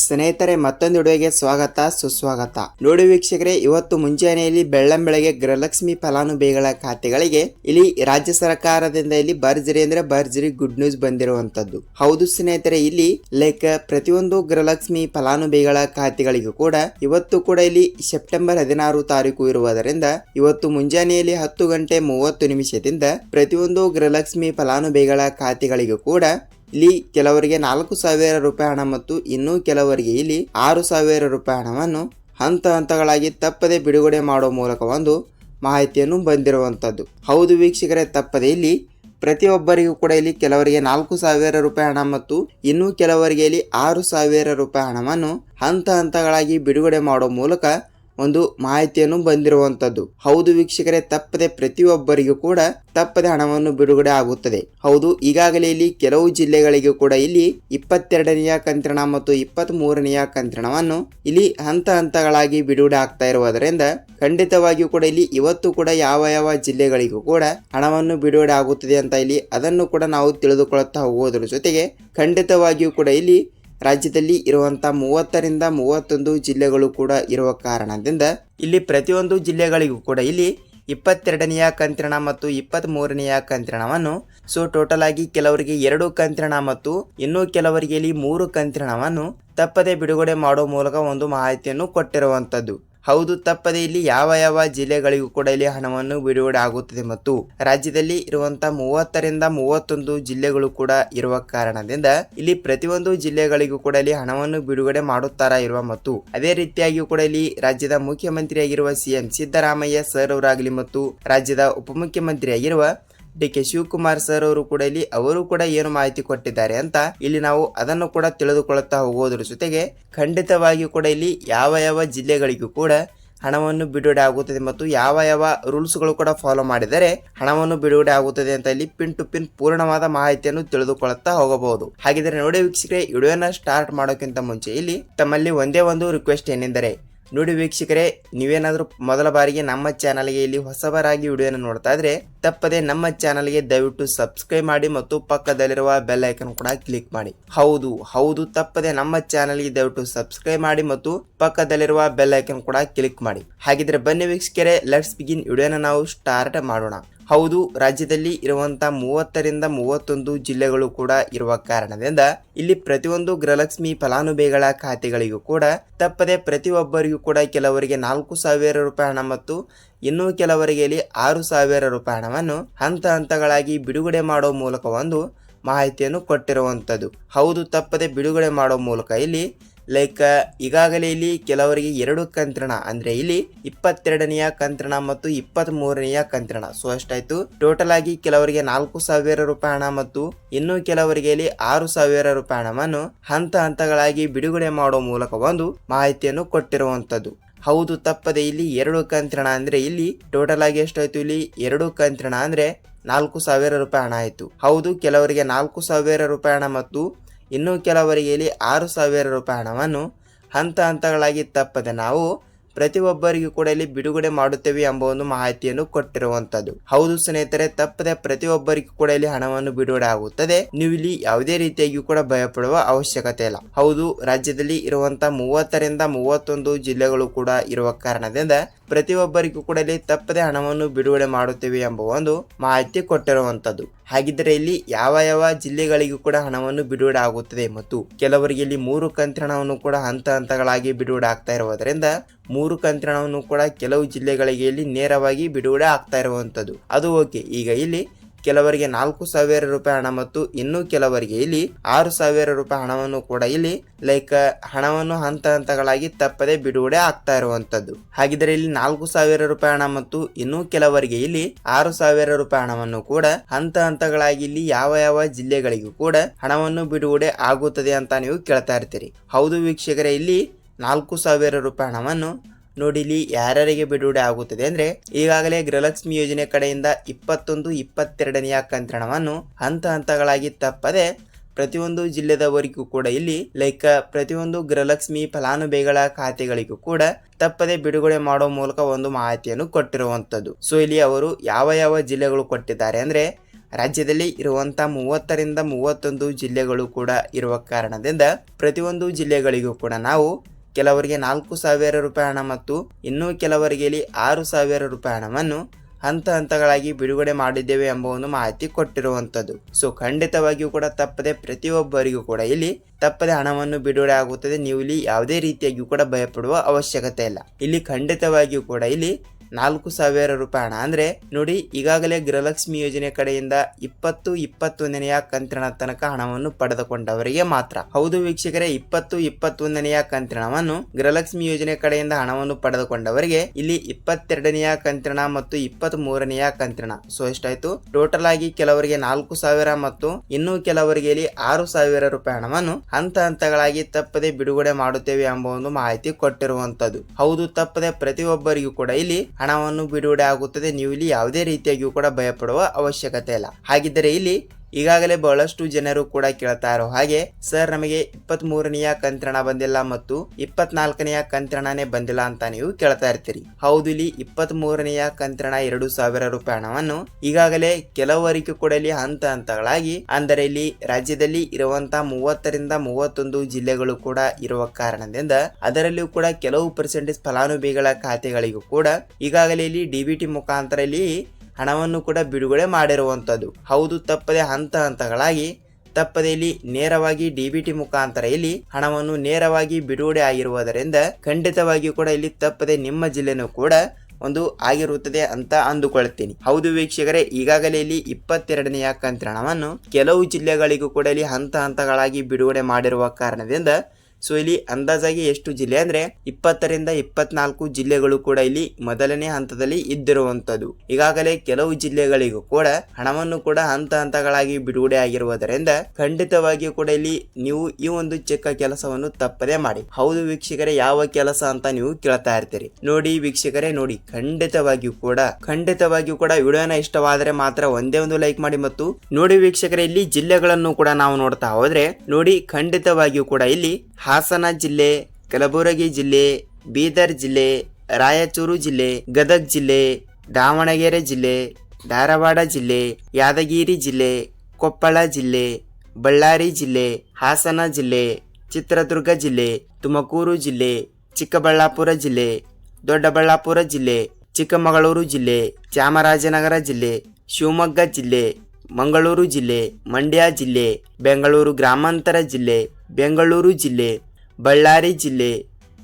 ಸ್ನೇಹಿತರೆ, ಮತ್ತೊಂದು ವಿಡಿಯೋಗೆ ಸ್ವಾಗತ, ಸುಸ್ವಾಗತ. ನೋಡಿ ವೀಕ್ಷಕರೇ, ಇವತ್ತು ಮುಂಜಾನೆಯಲ್ಲಿ ಬೆಳ್ಳಂಬೆಳಗ್ಗೆ ಗೃಹಲಕ್ಷ್ಮಿ ಫಲಾನುಭವಿಗಳ ಖಾತೆಗಳಿಗೆ ಇಲ್ಲಿ ರಾಜ್ಯ ಸರ್ಕಾರದಿಂದ ಇಲ್ಲಿ ಭರ್ಜರಿ ಅಂದ್ರೆ ಭರ್ಜರಿ ಗುಡ್ ನ್ಯೂಸ್ ಬಂದಿರುವಂತದ್ದು ಹೌದು ಸ್ನೇಹಿತರೆ, ಇಲ್ಲಿ ಲೈಕ್ ಪ್ರತಿಯೊಂದು ಗೃಹಲಕ್ಷ್ಮಿ ಫಲಾನುಭವಿಗಳ ಖಾತೆಗಳಿಗೂ ಕೂಡ ಇವತ್ತು ಕೂಡ ಇಲ್ಲಿ ಸೆಪ್ಟೆಂಬರ್ ಹದಿನಾರು ತಾರೀಕು ಇರುವುದರಿಂದ ಇವತ್ತು ಮುಂಜಾನೆಯಲ್ಲಿ ಹತ್ತು ಗಂಟೆ ಮೂವತ್ತು ನಿಮಿಷದಿಂದ ಪ್ರತಿಯೊಂದು ಗೃಹಲಕ್ಷ್ಮಿ ಫಲಾನುಭವಿಗಳ ಖಾತೆಗಳಿಗೂ ಕೂಡ ಇಲ್ಲಿ ಕೆಲವರಿಗೆ ನಾಲ್ಕು ಸಾವಿರ ರೂಪಾಯಿ ಹಣ ಮತ್ತು ಇನ್ನೂ ಕೆಲವರಿಗೆ ಇಲ್ಲಿ ಆರು ಸಾವಿರ ರೂಪಾಯಿ ಹಣವನ್ನು ಹಂತ ಹಂತಗಳಾಗಿ ತಪ್ಪದೆ ಬಿಡುಗಡೆ ಮಾಡುವ ಮೂಲಕ ಒಂದು ಮಾಹಿತಿಯನ್ನು ಬಂದಿರುವಂಥದ್ದು ಹೌದು ವೀಕ್ಷಕರೇ, ತಪ್ಪದೆ ಇಲ್ಲಿ ಪ್ರತಿಯೊಬ್ಬರಿಗೂ ಕೂಡ ಇಲ್ಲಿ ಕೆಲವರಿಗೆ ನಾಲ್ಕು ಸಾವಿರ ರೂಪಾಯಿ ಹಣ ಮತ್ತು ಇನ್ನೂ ಕೆಲವರಿಗೆ ಇಲ್ಲಿ ಆರು ಸಾವಿರ ರೂಪಾಯಿ ಹಣವನ್ನು ಹಂತ ಹಂತಗಳಾಗಿ ಬಿಡುಗಡೆ ಮಾಡುವ ಮೂಲಕ ಒಂದು ಮಾಹಿತಿಯನ್ನು ಬಂದಿರುವಂತದ್ದು. ಹೌದು ವೀಕ್ಷಕರೇ, ತಪ್ಪದೆ ಪ್ರತಿಯೊಬ್ಬರಿಗೂ ಕೂಡ ತಪ್ಪದೆ ಹಣವನ್ನು ಬಿಡುಗಡೆ ಆಗುತ್ತದೆ. ಹೌದು, ಈಗಾಗಲೇ ಇಲ್ಲಿ ಕೆಲವು ಜಿಲ್ಲೆಗಳಿಗೂ ಕೂಡ ಇಲ್ಲಿ ಇಪ್ಪತ್ತೆರಡನೆಯ ಕಂತ್ರಣ ಮತ್ತು ಇಪ್ಪತ್ತ್ ಮೂರನೆಯ ಕಂತ್ರಣವನ್ನು ಇಲ್ಲಿ ಹಂತ ಹಂತಗಳಾಗಿ ಬಿಡುಗಡೆ ಆಗ್ತಾ ಇರುವುದರಿಂದ ಖಂಡಿತವಾಗಿಯೂ ಕೂಡ ಇಲ್ಲಿ ಇವತ್ತು ಕೂಡ ಯಾವ ಯಾವ ಜಿಲ್ಲೆಗಳಿಗೂ ಕೂಡ ಹಣವನ್ನು ಬಿಡುಗಡೆ ಆಗುತ್ತದೆ ಅಂತ ಇಲ್ಲಿ ಅದನ್ನು ಕೂಡ ನಾವು ತಿಳಿದುಕೊಳ್ಳುತ್ತಾ ಹೋಗುವುದರ ಜೊತೆಗೆ ಖಂಡಿತವಾಗಿಯೂ ಕೂಡ ಇಲ್ಲಿ ರಾಜ್ಯದಲ್ಲಿ ಇರುವಂಥ ಮೂವತ್ತರಿಂದ ಮೂವತ್ತೊಂದು ಜಿಲ್ಲೆಗಳು ಕೂಡ ಇರುವ ಕಾರಣದಿಂದ ಇಲ್ಲಿ ಪ್ರತಿಯೊಂದು ಜಿಲ್ಲೆಗಳಿಗೂ ಕೂಡ ಇಲ್ಲಿ ಇಪ್ಪತ್ತೆರಡನೆಯ ಕಂತ್ರಣ ಮತ್ತು ಇಪ್ಪತ್ತ್ ಮೂರನೆಯ ಕಂತ್ರಣವನ್ನು ಸೊ ಟೋಟಲ್ ಆಗಿ ಕೆಲವರಿಗೆ ಎರಡು ಕಂತ್ರಣ ಮತ್ತು ಇನ್ನೂ ಕೆಲವರಿಗೆ ಇಲ್ಲಿ ಮೂರು ಕಂತ್ರಣವನ್ನು ತಪ್ಪದೆ ಬಿಡುಗಡೆ ಮಾಡುವ ಮೂಲಕ ಒಂದು ಮಾಹಿತಿಯನ್ನು ಕೊಟ್ಟಿರುವಂತದ್ದು. ಹೌದು, ತಪ್ಪದೆ ಇಲ್ಲಿ ಯಾವ ಯಾವ ಜಿಲ್ಲೆಗಳಿಗೂ ಕೂಡ ಇಲ್ಲಿ ಹಣವನ್ನು ಬಿಡುಗಡೆ ಆಗುತ್ತದೆ ಮತ್ತು ರಾಜ್ಯದಲ್ಲಿ ಇರುವಂತಹ ಮೂವತ್ತರಿಂದ ಮೂವತ್ತೊಂದು ಜಿಲ್ಲೆಗಳು ಕೂಡ ಇರುವ ಕಾರಣದಿಂದ ಇಲ್ಲಿ ಪ್ರತಿಯೊಂದು ಜಿಲ್ಲೆಗಳಿಗೂ ಕೂಡ ಇಲ್ಲಿ ಹಣವನ್ನು ಬಿಡುಗಡೆ ಮಾಡುತ್ತಾರಾ ಇರುವ ಮತ್ತು ಅದೇ ರೀತಿಯಾಗಿಯೂ ಕೂಡ ಇಲ್ಲಿ ರಾಜ್ಯದ ಮುಖ್ಯಮಂತ್ರಿಯಾಗಿರುವ ಸಿಎಂ ಸಿದ್ದರಾಮಯ್ಯ ಸರ್ ಅವರಾಗಲಿ ಮತ್ತು ರಾಜ್ಯದ ಉಪಮುಖ್ಯಮಂತ್ರಿಯಾಗಿರುವ ಡಿ ಕೆ ಶಿವಕುಮಾರ್ ಸರ್ ಅವರು ಕೂಡ ಇಲ್ಲಿ, ಅವರು ಕೂಡ ಏನು ಮಾಹಿತಿ ಕೊಟ್ಟಿದ್ದಾರೆ ಅಂತ ಇಲ್ಲಿ ನಾವು ಅದನ್ನು ಕೂಡ ತಿಳಿದುಕೊಳ್ಳುತ್ತಾ ಹೋಗುವುದರ ಜೊತೆಗೆ ಖಂಡಿತವಾಗಿಯೂ ಕೂಡ ಇಲ್ಲಿ ಯಾವ ಯಾವ ಜಿಲ್ಲೆಗಳಿಗೂ ಕೂಡ ಹಣವನ್ನು ಬಿಡುಗಡೆ ಆಗುತ್ತದೆ ಮತ್ತು ಯಾವ ಯಾವ ರೂಲ್ಸ್ಗಳು ಕೂಡ ಫಾಲೋ ಮಾಡಿದರೆ ಹಣವನ್ನು ಬಿಡುಗಡೆ ಆಗುತ್ತದೆ ಅಂತ ಇಲ್ಲಿ ಪಿನ್ ಟು ಪಿನ್ ಪೂರ್ಣವಾದ ಮಾಹಿತಿಯನ್ನು ತಿಳಿದುಕೊಳ್ಳುತ್ತಾ ಹೋಗಬಹುದು. ಹಾಗಿದ್ರೆ ನೋಡಿ ವೀಕ್ಷಕರೇ, ವಿಡಿಯೋನ ಸ್ಟಾರ್ಟ್ ಮಾಡೋಕ್ಕಿಂತ ಮುಂಚೆ ಇಲ್ಲಿ ತಮ್ಮಲ್ಲಿ ಒಂದೇ ಒಂದು ರಿಕ್ವೆಸ್ಟ್ ಏನೆಂದರೆ ನೋಡಿ ವೀಕ್ಷಕರೇ, ನೀವೇನಾದರೂ ಮೊದಲ ಬಾರಿಗೆ ನಮ್ಮ ಚಾನಲ್ಗೆ ಇಲ್ಲಿ ಹೊಸಬರಾಗಿ ವಿಡಿಯೋನ ನೋಡ್ತಾ ಇದ್ರೆ, ತಪ್ಪದೆ ನಮ್ಮ ಚಾನಲ್ಗೆ ದಯವಿಟ್ಟು ಸಬ್ಸ್ಕ್ರೈಬ್ ಮಾಡಿ ಮತ್ತು ಪಕ್ಕದಲ್ಲಿರುವ ಬೆಲ್ ಐಕನ್ ಕೂಡ ಕ್ಲಿಕ್ ಮಾಡಿ. ಹೌದು ಹೌದು, ತಪ್ಪದೆ ನಮ್ಮ ಚಾನಲ್ಗೆ ದಯವಿಟ್ಟು ಸಬ್ಸ್ಕ್ರೈಬ್ ಮಾಡಿ ಮತ್ತು ಪಕ್ಕದಲ್ಲಿರುವ ಬೆಲ್ ಐಕನ್ ಕೂಡ ಕ್ಲಿಕ್ ಮಾಡಿ. ಹಾಗಿದ್ರೆ ಬನ್ನಿ ವೀಕ್ಷಕರೇ, ಲೆಟ್ಸ್ ಬಿಗಿನ್ ವಿಡಿಯೋನ ನಾವು ಸ್ಟಾರ್ಟ್ ಮಾಡೋಣ. ಹೌದು, ರಾಜ್ಯದಲ್ಲಿ ಇರುವಂತ ಮೂವತ್ತರಿಂದ ಮೂವತ್ತೊಂದು ಜಿಲ್ಲೆಗಳು ಕೂಡ ಇರುವ ಕಾರಣದಿಂದ ಇಲ್ಲಿ ಪ್ರತಿಯೊಂದು ಗೃಹಲಕ್ಷ್ಮಿ ಫಲಾನುಭವಿಗಳ ಖಾತೆಗಳಿಗೂ ಕೂಡ ತಪ್ಪದೆ ಪ್ರತಿಯೊಬ್ಬರಿಗೂ ಕೂಡ ಕೆಲವರಿಗೆ ನಾಲ್ಕು ಸಾವಿರ ರೂಪಾಯಿ ಹಣ ಮತ್ತು ಇನ್ನೂ ಕೆಲವರಿಗೆ ಇಲ್ಲಿ ಆರು ಸಾವಿರ ರೂಪಾಯಿ ಹಣವನ್ನು ಹಂತ ಹಂತಗಳಾಗಿ ಬಿಡುಗಡೆ ಮಾಡುವ ಮೂಲಕ ಒಂದು ಮಾಹಿತಿಯನ್ನು ಕೊಟ್ಟಿರುವಂಥದ್ದು. ಹೌದು, ತಪ್ಪದೆ ಬಿಡುಗಡೆ ಮಾಡುವ ಮೂಲಕ ಇಲ್ಲಿ ಲೈಕ್ ಈಗಾಗಲೇ ಇಲ್ಲಿ ಕೆಲವರಿಗೆ ಎರಡು ಕಂತ್ರಣ, ಅಂದ್ರೆ ಇಲ್ಲಿ ಇಪ್ಪತ್ತೆರಡನೆಯ ಕಂತ್ರಣ ಮತ್ತು ಇಪ್ಪತ್ತ್ ಮೂರನೆಯ ಕಂತ್ರಣ. ಸೊ ಅಷ್ಟಾಯ್ತು. ಟೋಟಲ್ ಆಗಿ ಕೆಲವರಿಗೆ ನಾಲ್ಕು ಸಾವಿರ ರೂಪಾಯಿ ಹಣ ಮತ್ತು ಇನ್ನು ಕೆಲವರಿಗೆ ಇಲ್ಲಿ ಆರು ಸಾವಿರ ರೂಪಾಯಿ ಹಣವನ್ನು ಹಂತ ಹಂತಗಳಾಗಿ ಬಿಡುಗಡೆ ಮಾಡುವ ಮೂಲಕ ಒಂದು ಮಾಹಿತಿಯನ್ನು ಕೊಟ್ಟಿರುವಂತದ್ದು ಹೌದು, ತಪ್ಪದೆ ಇಲ್ಲಿ ಎರಡು ಕಂತ್ರಣ, ಅಂದ್ರೆ ಇಲ್ಲಿ ಟೋಟಲ್ ಆಗಿ ಎಷ್ಟಾಯ್ತು? ಇಲ್ಲಿ ಎರಡು ಕಂತ್ರಣ, ಅಂದ್ರೆ ನಾಲ್ಕು ಸಾವಿರ ರೂಪಾಯಿ ಹಣ ಆಯ್ತು. ಹೌದು, ಕೆಲವರಿಗೆ ನಾಲ್ಕು ಸಾವಿರ ರೂಪಾಯಿ ಹಣ ಮತ್ತು ಇನ್ನು ಕೆಲವರಿಗೆ ಇಲ್ಲಿ ಆರು ಸಾವಿರ ರೂಪಾಯಿ ಹಣವನ್ನು ಹಂತ ಹಂತಗಳಾಗಿ ತಪ್ಪದೆ ನಾವು ಪ್ರತಿಯೊಬ್ಬರಿಗೂ ಕೂಡ ಇಲ್ಲಿ ಬಿಡುಗಡೆ ಮಾಡುತ್ತೇವೆ ಎಂಬ ಒಂದು ಮಾಹಿತಿಯನ್ನು ಕೊಟ್ಟಿರುವಂತದ್ದು ಹೌದು ಸ್ನೇಹಿತರೆ, ತಪ್ಪದೆ ಪ್ರತಿಯೊಬ್ಬರಿಗೂ ಕೂಡ ಇಲ್ಲಿ ಹಣವನ್ನು ಬಿಡುಗಡೆ ಆಗುತ್ತದೆ. ನೀವು ಇಲ್ಲಿ ಯಾವುದೇ ರೀತಿಯಾಗಿಯೂ ಕೂಡ ಭಯಪಡುವ ಅವಶ್ಯಕತೆ ಇಲ್ಲ. ಹೌದು, ರಾಜ್ಯದಲ್ಲಿ ಇರುವಂತಹ ಮೂವತ್ತರಿಂದ ಮೂವತ್ತೊಂದು ಜಿಲ್ಲೆಗಳು ಕೂಡ ಇರುವ ಕಾರಣದಿಂದ ಪ್ರತಿಯೊಬ್ಬರಿಗೂ ಕೂಡ ಇಲ್ಲಿ ತಪ್ಪದೆ ಹಣವನ್ನು ಬಿಡುಗಡೆ ಮಾಡುತ್ತೇವೆ ಎಂಬ ಒಂದು ಮಾಹಿತಿ ಕೊಟ್ಟಿರುವಂಥದ್ದು. ಹಾಗಿದ್ರೆ ಇಲ್ಲಿ ಯಾವ ಯಾವ ಜಿಲ್ಲೆಗಳಿಗೂ ಕೂಡ ಹಣವನ್ನು ಬಿಡುಗಡೆ ಆಗುತ್ತದೆ ಮತ್ತು ಕೆಲವರಿಗೆ ಇಲ್ಲಿ ಮೂರು ಕಂತ್ರಣವನ್ನು ಕೂಡ ಹಂತ ಹಂತಗಳಾಗಿ ಬಿಡುಗಡೆ ಆಗ್ತಾ ಇರುವುದರಿಂದ ಮೂರು ಕಂತ್ರಣವನ್ನು ಕೂಡ ಕೆಲವು ಜಿಲ್ಲೆಗಳಿಗೆ ಇಲ್ಲಿ ನೇರವಾಗಿ ಬಿಡುಗಡೆ ಆಗ್ತಾ ಇರುವಂಥದ್ದು. ಅದು ಓಕೆ. ಈಗ ಇಲ್ಲಿ ಕೆಲವರಿಗೆ ನಾಲ್ಕು ಸಾವಿರ ರೂಪಾಯಿ ಹಣ ಮತ್ತು ಇನ್ನೂ ಕೆಲವರಿಗೆ ಇಲ್ಲಿ ಆರು ಸಾವಿರ ರೂಪಾಯಿ ಹಣವನ್ನು ಕೂಡ ಇಲ್ಲಿ ಲೈಕ್, ಹಣವನ್ನು ಹಂತ ಹಂತಗಳಾಗಿ ತಪ್ಪದೆ ಬಿಡುಗಡೆ ಆಗ್ತಾ ಇರುವಂತದ್ದು. ಹಾಗಿದ್ರೆ ಇಲ್ಲಿ ನಾಲ್ಕು ಸಾವಿರ ರೂಪಾಯಿ ಹಣ ಮತ್ತು ಇನ್ನೂ ಕೆಲವರಿಗೆ ಇಲ್ಲಿ ಆರು ಸಾವಿರ ರೂಪಾಯಿ ಹಣವನ್ನು ಕೂಡ ಹಂತ ಹಂತಗಳಾಗಿ ಇಲ್ಲಿ ಯಾವ ಯಾವ ಜಿಲ್ಲೆಗಳಿಗೂ ಕೂಡ ಹಣವನ್ನು ಬಿಡುಗಡೆ ಆಗುತ್ತದೆ ಅಂತ ನೀವು ಕೇಳ್ತಾ ಇರ್ತೀರಿ. ಹೌದು ವೀಕ್ಷಕರೇ, ಇಲ್ಲಿ ನಾಲ್ಕು ಸಾವಿರ ರೂಪಾಯಿ ಹಣವನ್ನು ನೋಡಿ ಇಲ್ಲಿ ಯಾರ್ಯಾರಿಗೆ ಬಿಡುಗಡೆ ಆಗುತ್ತದೆ ಅಂದ್ರೆ ಈಗಾಗಲೇ ಗೃಹಲಕ್ಷ್ಮಿ ಯೋಜನೆ ಕಡೆಯಿಂದ ಇಪ್ಪತ್ತೊಂದು, ಇಪ್ಪತ್ತೆರಡನೆಯ ಕಂತ್ರಣವನ್ನು ಹಂತ ಹಂತಗಳಾಗಿ ತಪ್ಪದೆ ಪ್ರತಿಯೊಂದು ಜಿಲ್ಲೆದವರಿಗೂ ಕೂಡ ಇಲ್ಲಿ ಲೈಕ್ ಪ್ರತಿಯೊಂದು ಗೃಹಲಕ್ಷ್ಮಿ ಫಲಾನುಭವಿಗಳ ಖಾತೆಗಳಿಗೂ ಕೂಡ ತಪ್ಪದೆ ಬಿಡುಗಡೆ ಮಾಡುವ ಮೂಲಕ ಒಂದು ಮಾಹಿತಿಯನ್ನು ಕೊಟ್ಟಿರುವಂತದ್ದು ಸೊ ಇಲ್ಲಿ ಅವರು ಯಾವ ಯಾವ ಜಿಲ್ಲೆಗಳು ಕೊಟ್ಟಿದ್ದಾರೆ ಅಂದ್ರೆ ರಾಜ್ಯದಲ್ಲಿ ಇರುವಂತ ಮೂವತ್ತರಿಂದ ಮೂವತ್ತೊಂದು ಜಿಲ್ಲೆಗಳು ಕೂಡ ಇರುವ ಕಾರಣದಿಂದ ಪ್ರತಿಯೊಂದು ಜಿಲ್ಲೆಗಳಿಗೂ ಕೂಡ ನಾವು ಕೆಲವರಿಗೆ ನಾಲ್ಕು ಸಾವಿರ ರೂಪಾಯಿ ಹಣ ಮತ್ತು ಇನ್ನೂ ಕೆಲವರಿಗೆ ಆರು ಸಾವಿರ ರೂಪಾಯಿ ಹಣವನ್ನು ಹಂತ ಹಂತಗಳಾಗಿ ಬಿಡುಗಡೆ ಮಾಡಿದ್ದೇವೆ ಎಂಬ ಒಂದು ಮಾಹಿತಿ ಕೊಟ್ಟಿರುವಂಥದ್ದು. ಸೊ ಖಂಡಿತವಾಗಿಯೂ ಕೂಡ ತಪ್ಪದೆ ಪ್ರತಿಯೊಬ್ಬರಿಗೂ ಕೂಡ ಇಲ್ಲಿ ತಪ್ಪದೆ ಹಣವನ್ನು ಬಿಡುಗಡೆ ಆಗುತ್ತದೆ. ನೀವು ಇಲ್ಲಿ ಯಾವುದೇ ರೀತಿಯಾಗಿಯೂ ಕೂಡ ಭಯಪಡುವ ಅವಶ್ಯಕತೆ ಇಲ್ಲ. ಇಲ್ಲಿ ಖಂಡಿತವಾಗಿಯೂ ಕೂಡ ಇಲ್ಲಿ ನಾಲ್ಕು ಸಾವಿರ ರೂಪಾಯಿ ಹಣ. ಅಂದ್ರೆ ನೋಡಿ, ಈಗಾಗಲೇ ಗೃಹಲಕ್ಷ್ಮಿ ಯೋಜನೆ ಕಡೆಯಿಂದ ಇಪ್ಪತ್ತು, ಇಪ್ಪತ್ತೊಂದನೆಯ ಕಂತಿನ ತನಕ ಹಣವನ್ನು ಪಡೆದುಕೊಂಡವರಿಗೆ ಮಾತ್ರ. ಹೌದು ವೀಕ್ಷಕರೇ, ಇಪ್ಪತ್ತು, ಇಪ್ಪತ್ತೊಂದನೆಯ ಕಂತಿನವನ್ನು ಗೃಹಲಕ್ಷ್ಮಿ ಯೋಜನೆ ಕಡೆಯಿಂದ ಹಣವನ್ನು ಪಡೆದುಕೊಂಡವರಿಗೆ ಇಲ್ಲಿ ಇಪ್ಪತ್ತೆರಡನೆಯ ಕಂತಿನ ಮತ್ತು ಇಪ್ಪತ್ತ್ ಮೂರನೆಯ ಕಂತಿನ ಸೊ ಎಷ್ಟಾಯ್ತು? ಟೋಟಲ್ ಆಗಿ ಕೆಲವರಿಗೆ ನಾಲ್ಕು ಸಾವಿರ ಮತ್ತು ಇನ್ನು ಕೆಲವರಿಗೆ ಇಲ್ಲಿ ಆರು ಸಾವಿರ ರೂಪಾಯಿ ಹಣವನ್ನು ಹಂತ ಹಂತಗಳಾಗಿ ತಪ್ಪದೆ ಬಿಡುಗಡೆ ಮಾಡುತ್ತೇವೆ ಎಂಬ ಒಂದು ಮಾಹಿತಿ ಕೊಟ್ಟಿರುವಂತದ್ದು ಹೌದು, ತಪ್ಪದೆ ಪ್ರತಿಯೊಬ್ಬರಿಗೂ ಕೂಡ ಇಲ್ಲಿ ಹಣವನ್ನು ಬಿಡುಗಡೆ ಆಗುತ್ತದೆ. ನೀವು ಇಲ್ಲಿ ಯಾವುದೇ ರೀತಿಯಾಗಿಯೂ ಕೂಡ ಭಯಪಡುವ ಅವಶ್ಯಕತೆ ಇಲ್ಲ. ಹಾಗಿದ್ದರೆ ಇಲ್ಲಿ ಈಗಾಗಲೇ ಬಹಳಷ್ಟು ಜನರು ಕೂಡ ಕೇಳ್ತಾ ಇರೋ ಹಾಗೆ ಸರ್, ನಮಗೆ ಇಪ್ಪತ್ತ್ ಮೂರನೆಯ ಕಂತ್ರಣ ಬಂದಿಲ್ಲ ಮತ್ತು ಇಪ್ಪತ್ನಾಲ್ಕನೆಯ ಕಂತ್ರಣನೇ ಬಂದಿಲ್ಲ ಅಂತ ನೀವು ಕೇಳ್ತಾ ಇರ್ತೀರಿ. ಹೌದು, ಇಲ್ಲಿ ಇಪ್ಪತ್ತ್ ಮೂರನೆಯ ಕಂತ್ರಣ ಎರಡು ಸಾವಿರ ರೂಪಾಯಿ ಹಣವನ್ನು ಈಗಾಗಲೇ ಕೆಲವರಿಗೆ ಕೂಡ ಇಲ್ಲಿ ಹಂತ ಹಂತಗಳಾಗಿ, ಅಂದರೆ ಇಲ್ಲಿ ರಾಜ್ಯದಲ್ಲಿ ಇರುವಂತ ಮೂವತ್ತರಿಂದ ಮೂವತ್ತೊಂದು ಜಿಲ್ಲೆಗಳು ಕೂಡ ಇರುವ ಕಾರಣದಿಂದ ಅದರಲ್ಲಿಯೂ ಕೂಡ ಕೆಲವು ಪರ್ಸೆಂಟೇಜ್ ಫಲಾನುಭವಿಗಳ ಖಾತೆಗಳಿಗೂ ಕೂಡ ಈಗಾಗಲೇ ಇಲ್ಲಿ ಡಿಬಿಟಿ ಮುಖಾಂತರ ಇಲ್ಲಿ ಹಣವನ್ನು ಕೂಡ ಬಿಡುಗಡೆ ಮಾಡಿರುವಂಥದ್ದು. ಹೌದು, ತಪ್ಪದೆ ಹಂತ ಹಂತಗಳಾಗಿ ತಪ್ಪದೆ ಇಲ್ಲಿ ನೇರವಾಗಿ ಡಿಬಿಟಿ ಮುಖಾಂತರ ಇಲ್ಲಿ ಹಣವನ್ನು ನೇರವಾಗಿ ಬಿಡುಗಡೆ ಆಗಿರುವುದರಿಂದ ಖಂಡಿತವಾಗಿಯೂ ಕೂಡ ಇಲ್ಲಿ ತಪ್ಪದೆ ನಿಮ್ಮ ಜಿಲ್ಲೆನೂ ಕೂಡ ಒಂದು ಆಗಿರುತ್ತದೆ ಅಂತ ಅಂದುಕೊಳ್ತೀನಿ. ಹೌದು ವೀಕ್ಷಕರೇ, ಈಗಾಗಲೇ ಇಲ್ಲಿ ಇಪ್ಪತ್ತೆರಡನೆಯ ಕಂತ್ರಣವನ್ನು ಕೆಲವು ಜಿಲ್ಲೆಗಳಿಗೂ ಕೂಡ ಇಲ್ಲಿ ಹಂತ ಹಂತಗಳಾಗಿ ಬಿಡುಗಡೆ ಮಾಡಿರುವ ಕಾರಣದಿಂದ ಸೊ ಇಲ್ಲಿ ಅಂದಾಜಾಗಿ ಎಷ್ಟು ಜಿಲ್ಲೆ? ಅಂದ್ರೆ ಇಪ್ಪತ್ತರಿಂದ ಇಪ್ಪತ್ನಾಲ್ಕು ಜಿಲ್ಲೆಗಳು ಕೂಡ ಇಲ್ಲಿ ಮೊದಲನೇ ಹಂತದಲ್ಲಿ ಇದ್ದಿರುವಂತದ್ದು ಈಗಾಗಲೇ ಕೆಲವು ಜಿಲ್ಲೆಗಳಿಗೂ ಕೂಡ ಹಣವನ್ನು ಕೂಡ ಹಂತ ಹಂತಗಳಾಗಿ ಬಿಡುಗಡೆ ಆಗಿರುವುದರಿಂದ ಖಂಡಿತವಾಗಿಯೂ ಕೂಡ ಇಲ್ಲಿ ನೀವು ಈ ಒಂದು ಚಿಕ್ಕ ಕೆಲಸವನ್ನು ತಪ್ಪದೇ ಮಾಡಿ. ಹೌದು ವೀಕ್ಷಕರೇ, ಯಾವ ಕೆಲಸ ಅಂತ ನೀವು ಕೇಳ್ತಾ ಇರ್ತೀರಿ. ನೋಡಿ ವೀಕ್ಷಕರೇ, ನೋಡಿ ಖಂಡಿತವಾಗಿಯೂ ಕೂಡ ಖಂಡಿತವಾಗಿಯೂ ಕೂಡ ವಿಡಿಯೋನ ಇಷ್ಟವಾದರೆ ಮಾತ್ರ ಒಂದೇ ಒಂದು ಲೈಕ್ ಮಾಡಿ ಮತ್ತು ನೋಡಿ ವೀಕ್ಷಕರೇ, ಇಲ್ಲಿ ಜಿಲ್ಲೆಗಳನ್ನು ಕೂಡ ನಾವು ನೋಡ್ತಾ ಹೋದ್ರೆ ನೋಡಿ ಖಂಡಿತವಾಗಿಯೂ ಕೂಡ ಇಲ್ಲಿ ಹಾಸನ ಜಿಲ್ಲೆ, ಕಲಬುರಗಿ ಜಿಲ್ಲೆ, ಬೀದರ್ ಜಿಲ್ಲೆ, ರಾಯಚೂರು ಜಿಲ್ಲೆ, ಗದಗ್ ಜಿಲ್ಲೆ, ದಾವಣಗೆರೆ ಜಿಲ್ಲೆ, ಧಾರವಾಡ ಜಿಲ್ಲೆ, ಯಾದಗಿರಿ ಜಿಲ್ಲೆ, ಕೊಪ್ಪಳ ಜಿಲ್ಲೆ, ಬಳ್ಳಾರಿ ಜಿಲ್ಲೆ, ಹಾಸನ ಜಿಲ್ಲೆ, ಚಿತ್ರದುರ್ಗ ಜಿಲ್ಲೆ, ತುಮಕೂರು ಜಿಲ್ಲೆ, ಚಿಕ್ಕಬಳ್ಳಾಪುರ ಜಿಲ್ಲೆ, ದೊಡ್ಡಬಳ್ಳಾಪುರ ಜಿಲ್ಲೆ, ಚಿಕ್ಕಮಗಳೂರು ಜಿಲ್ಲೆ, ಚಾಮರಾಜನಗರ ಜಿಲ್ಲೆ, ಶಿವಮೊಗ್ಗ ಜಿಲ್ಲೆ, ಮಂಗಳೂರು ಜಿಲ್ಲೆ, ಮಂಡ್ಯ ಜಿಲ್ಲೆ, ಬೆಂಗಳೂರು ಗ್ರಾಮಾಂತರ ಜಿಲ್ಲೆ ಬೆಂಗಳೂರು ಜಿಲ್ಲೆ, ಬಳ್ಳಾರಿ ಜಿಲ್ಲೆ,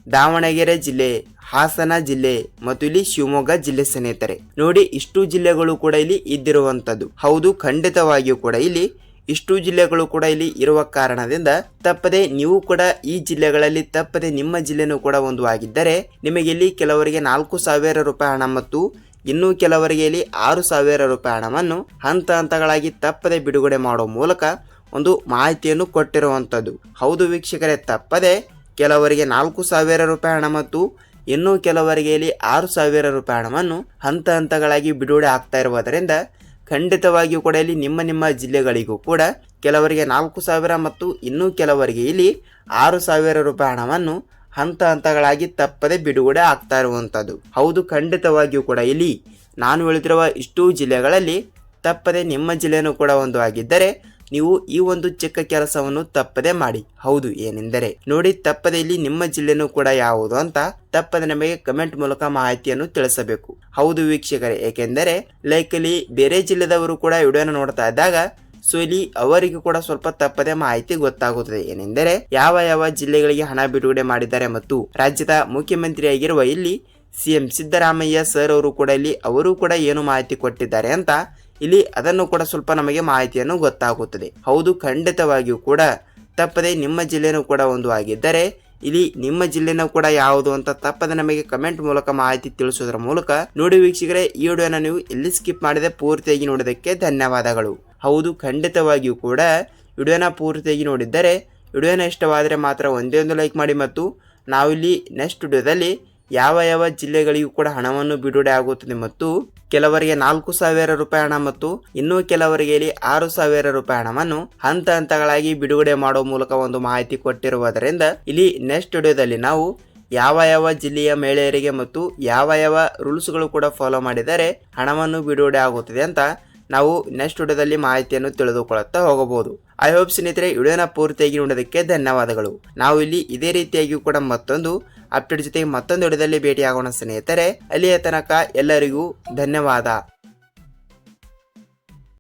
ದಾವಣಗೆರೆ ಜಿಲ್ಲೆ, ಹಾಸನ ಜಿಲ್ಲೆ ಮತ್ತು ಇಲ್ಲಿ ಶಿವಮೊಗ್ಗ ಜಿಲ್ಲೆ ಸ್ನೇಹಿತರೆ. ನೋಡಿ, ಇಷ್ಟು ಜಿಲ್ಲೆಗಳು ಕೂಡ ಇಲ್ಲಿ ಇದ್ದಿರುವಂಥದ್ದು. ಹೌದು, ಖಂಡಿತವಾಗಿಯೂ ಕೂಡ ಇಲ್ಲಿ ಇಷ್ಟು ಜಿಲ್ಲೆಗಳು ಕೂಡ ಇಲ್ಲಿ ಇರುವ ಕಾರಣದಿಂದ ತಪ್ಪದೆ ನೀವು ಕೂಡ ಈ ಜಿಲ್ಲೆಗಳಲ್ಲಿ ತಪ್ಪದೆ ನಿಮ್ಮ ಜಿಲ್ಲೆನೂ ಕೂಡ ಒಂದು ಆಗಿದ್ದರೆ ನಿಮಗೆ ಇಲ್ಲಿ ಕೆಲವರಿಗೆ ನಾಲ್ಕು ಸಾವಿರ ರೂಪಾಯಿ ಹಣ ಮತ್ತು ಇನ್ನೂ ಕೆಲವರಿಗೆ ಇಲ್ಲಿ ಆರು ಸಾವಿರ ರೂಪಾಯಿ ಹಣವನ್ನು ಹಂತ ಹಂತಗಳಾಗಿ ತಪ್ಪದೆ ಬಿಡುಗಡೆ ಮಾಡುವ ಮೂಲಕ ಒಂದು ಮಾಹಿತಿಯನ್ನು ಕೊಟ್ಟಿರುವಂಥದ್ದು. ಹೌದು ವೀಕ್ಷಕರೇ, ತಪ್ಪದೆ ಕೆಲವರಿಗೆ ನಾಲ್ಕು ಸಾವಿರ ರೂಪಾಯಿ ಹಣ ಮತ್ತು ಇನ್ನೂ ಕೆಲವರಿಗೆ ಇಲ್ಲಿ ಆರು ಸಾವಿರ ರೂಪಾಯಿ ಹಣವನ್ನು ಹಂತ ಹಂತಗಳಾಗಿ ಬಿಡುಗಡೆ ಆಗ್ತಾ ಇರುವುದರಿಂದ ಖಂಡಿತವಾಗಿಯೂ ಕೂಡ ಇಲ್ಲಿ ನಿಮ್ಮ ನಿಮ್ಮ ಜಿಲ್ಲೆಗಳಿಗೂ ಕೂಡ ಕೆಲವರಿಗೆ ನಾಲ್ಕು ಸಾವಿರ ಮತ್ತು ಇನ್ನೂ ಕೆಲವರಿಗೆ ಇಲ್ಲಿ ಆರು ಸಾವಿರ ರೂಪಾಯಿ ಹಣವನ್ನು ಹಂತ ಹಂತಗಳಾಗಿ ತಪ್ಪದೆ ಬಿಡುಗಡೆ ಆಗ್ತಾ ಇರುವಂಥದ್ದು. ಹೌದು, ಖಂಡಿತವಾಗಿಯೂ ಕೂಡ ಇಲ್ಲಿ ನಾನು ಹೇಳಿದಿರುವ ಇಷ್ಟು ಜಿಲ್ಲೆಗಳಲ್ಲಿ ತಪ್ಪದೆ ನಿಮ್ಮ ಜಿಲ್ಲೆಯೂ ಕೂಡ ಒಂದು ಆಗಿದ್ದರೆ ನೀವು ಈ ಒಂದು ಚಿಕ್ಕ ಕೆಲಸವನ್ನು ತಪ್ಪದೆ ಮಾಡಿ. ಹೌದು, ಏನೆಂದರೆ ನೋಡಿ ತಪ್ಪದೆ ಇಲ್ಲಿ ನಿಮ್ಮ ಜಿಲ್ಲೆನೂ ಕೂಡ ಯಾವುದು ಅಂತ ತಪ್ಪದೆ ನಮಗೆ ಕಮೆಂಟ್ ಮೂಲಕ ಮಾಹಿತಿಯನ್ನು ತಿಳಿಸಬೇಕು. ಹೌದು ವೀಕ್ಷಕರೇ, ಏಕೆಂದರೆ ಲೈಕ್ ಇಲ್ಲಿ ಬೇರೆ ಜಿಲ್ಲೆದವರು ಕೂಡ ವಿಡಿಯೋನ ನೋಡ್ತಾ ಇದ್ದಾಗ ಸೊ ಇಲ್ಲಿ ಅವರಿಗೂ ಕೂಡ ಸ್ವಲ್ಪ ತಪ್ಪದೆ ಮಾಹಿತಿ ಗೊತ್ತಾಗುತ್ತದೆ. ಏನೆಂದರೆ ಯಾವ ಯಾವ ಜಿಲ್ಲೆಗಳಿಗೆ ಹಣ ಬಿಡುಗಡೆ ಮಾಡಿದ್ದಾರೆ ಮತ್ತು ರಾಜ್ಯದ ಮುಖ್ಯಮಂತ್ರಿಯಾಗಿರುವ ಇಲ್ಲಿ ಸಿಎಂ ಸಿದ್ದರಾಮಯ್ಯ ಸರ್ ಅವರು ಕೂಡ ಇಲ್ಲಿ, ಅವರು ಕೂಡ ಏನು ಮಾಹಿತಿ ಕೊಟ್ಟಿದ್ದಾರೆ ಅಂತ ಇಲ್ಲಿ ಅದನ್ನು ಕೂಡ ಸ್ವಲ್ಪ ನಮಗೆ ಮಾಹಿತಿಯನ್ನು ಗೊತ್ತಾಗುತ್ತದೆ. ಹೌದು, ಖಂಡಿತವಾಗಿಯೂ ಕೂಡ ತಪ್ಪದೆ ನಿಮ್ಮ ಜಿಲ್ಲೆನೂ ಕೂಡ ಒಂದು ಆಗಿದ್ದರೆ, ಇಲ್ಲಿ ನಿಮ್ಮ ಜಿಲ್ಲೆನೂ ಕೂಡ ಯಾವುದು ಅಂತ ತಪ್ಪದೆ ನಮಗೆ ಕಮೆಂಟ್ ಮೂಲಕ ಮಾಹಿತಿ ತಿಳಿಸುವುದರ ಮೂಲಕ ನೋಡಿ ವೀಕ್ಷಕರೇ, ಈ ವಿಡಿಯೋನ ನೀವು ಎಲ್ಲಿ ಸ್ಕಿಪ್ ಮಾಡಿದೆ ಪೂರ್ತಿಯಾಗಿ ನೋಡೋದಕ್ಕೆ ಧನ್ಯವಾದಗಳು. ಹೌದು, ಖಂಡಿತವಾಗಿಯೂ ಕೂಡ ವಿಡಿಯೋನ ಪೂರ್ತಿಯಾಗಿ ನೋಡಿದ್ದರೆ, ವಿಡಿಯೋನ ಇಷ್ಟವಾದರೆ ಮಾತ್ರ ಒಂದೇ ಒಂದು ಲೈಕ್ ಮಾಡಿ ಮತ್ತು ನಾವಿಲ್ಲಿ ನೆಕ್ಸ್ಟ್ ವಿಡಿಯೋದಲ್ಲಿ ಯಾವ ಯಾವ ಜಿಲ್ಲೆಗಳಿಗೂ ಕೂಡ ಹಣವನ್ನು ಬಿಡುಗಡೆ ಆಗುತ್ತದೆ ಮತ್ತು ಕೆಲವರಿಗೆ ನಾಲ್ಕು ಸಾವಿರ ರೂಪಾಯಿ ಹಣ ಮತ್ತು ಇನ್ನೂ ಕೆಲವರಿಗೆ ಇಲ್ಲಿ ಆರು ಸಾವಿರ ರೂಪಾಯಿ ಹಣವನ್ನು ಹಂತ ಹಂತಗಳಾಗಿ ಬಿಡುಗಡೆ ಮಾಡುವ ಮೂಲಕ ಒಂದು ಮಾಹಿತಿ ಕೊಟ್ಟಿರುವುದರಿಂದ ಇಲ್ಲಿ ನೆಕ್ಸ್ಟ್ ವಿಡಿಯೋದಲ್ಲಿ ನಾವು ಯಾವ ಯಾವ ಜಿಲ್ಲೆಯ ಮಹಿಳೆಯರಿಗೆ ಮತ್ತು ಯಾವ ಯಾವ ರೂಲ್ಸ್ಗಳು ಕೂಡ ಫಾಲೋ ಮಾಡಿದರೆ ಹಣವನ್ನು ಬಿಡುಗಡೆ ಆಗುತ್ತದೆ ಅಂತ ನಾವು ನೆಕ್ಸ್ಟ್ ವಿಡಿಯೋದಲ್ಲಿ ಮಾಹಿತಿಯನ್ನು ತಿಳಿದುಕೊಳ್ಳುತ್ತಾ ಹೋಗಬಹುದು. ಐ ಹೋಪ್ ಸ್ನೇಹಿತರೆ ವಿಡಿಯೋನ ಪೂರ್ತಿಯಾಗಿ ನೋಡೋದಕ್ಕೆ ಧನ್ಯವಾದಗಳು. ನಾವು ಇಲ್ಲಿ ಇದೇ ರೀತಿಯಾಗಿ ಕೂಡ ಮತ್ತೊಂದು ಅಪ್ಡೇಟ್ ಜೊತೆಗೆ ಮತ್ತೊಂದು ವಿಡಿಯೋದಲ್ಲಿ ಭೇಟಿಯಾಗೋಣ ಸ್ನೇಹಿತರೆ ಅಲ್ಲಿಯ ತನಕ ಎಲ್ಲರಿಗೂ ಧನ್ಯವಾದ.